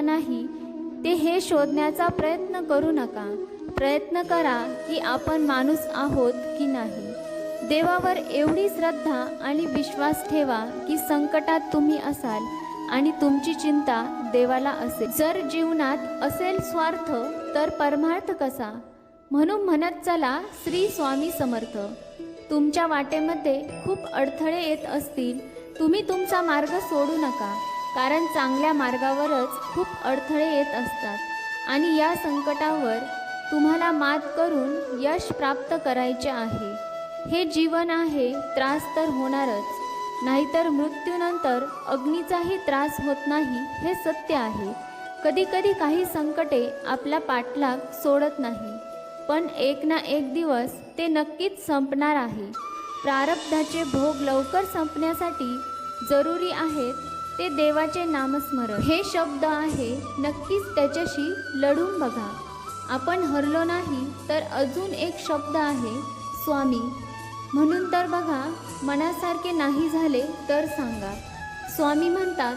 नाही ते हे शोधण्याचा प्रयत्न करू नका. प्रयत्न करा की आपण माणूस आहोत की नाही. देवावर एवढी श्रद्धा आणि विश्वास ठेवा की संकटात तुम्ही असाल आणि तुमची चिंता देवाला असेल. जर जीवनात असेल स्वार्थ तर परमार्थ कसा? म्हणून म्हणत चला श्री स्वामी समर्थ तुमच्या वाटेमध्ये खूप अडथळे येत असतील. तुम्ही तुमचा मार्ग सोडू नका. कारण चांगल्या मार्गावरच खूप अडथळे येत असतात. आणि या संकटावर तुम्हाला मात करून यश प्राप्त करायचे आहे. हे जीवन आहे त्रास तर होणारच. नाहीतर मृत्यूनंतर अग्नीचाही त्रास होत नाही हे सत्य आहे. कधीकधी काही संकटे आपला पाठलाग सोडत नाही. पण एक ना एक दिवस ते नक्कीच संपणार आहे. प्रारब्धाचे भोग लवकर संपण्यासाठी जरुरी आहेत ते देवाचे नामस्मरण. हे शब्द आहे नक्कीच त्याच्याशी लढून बघा. आपण हरलो नाही तर अजून एक शब्द आहे स्वामी. म्हणून तर बघा मनासारखे नाही झाले तर सांगा. स्वामी म्हणतात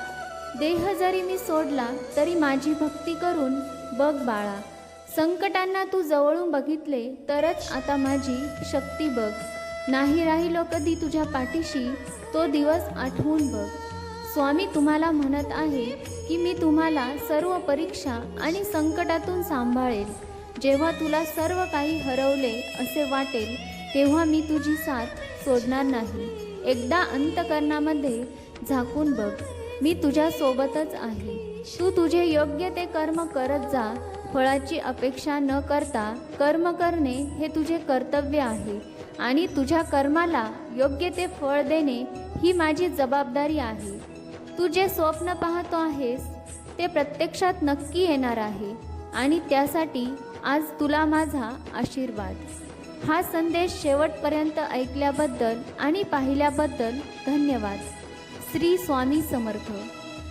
देह जरी मी सोडला तरी माझी भक्ती करून बघ बाळा. संकटांना तू जवळून बघितले तरच आता माझी शक्ती बघ. नाही राहिलो कधी तुझ्या पाठीशी तो दिवस आठवून बघ. स्वामी तुम्हाला म्हणत आहे की मी तुम्हाला सर्व परीक्षा आणि संकटातून सांभाळेल. जेव्हा तुला सर्व काही हरवले असे वाटेल तेव्हा मी तुझी साथ सोडणार नाही. एकदा अंतकरणामध्ये झाकून बघ मी तुझ्या सोबतच आहे. तू तुझे योग्य ते कर्म करत जा फळाची अपेक्षा न करता कर्म करणे हे तुझे कर्तव्य आहे आणि तुझ्या कर्माला योग्य ते फळ देणे ही माझी जबाबदारी आहे. तू जे स्वप्न पाहतो आहेस ते प्रत्यक्षात नक्की येणार आहे आणि त्यासाठी आज तुला माझा आशीर्वाद. हा संदेश शेवटपर्यंत ऐकल्याबद्दल आणि पाहिल्याबद्दल धन्यवाद. श्री स्वामी समर्थ.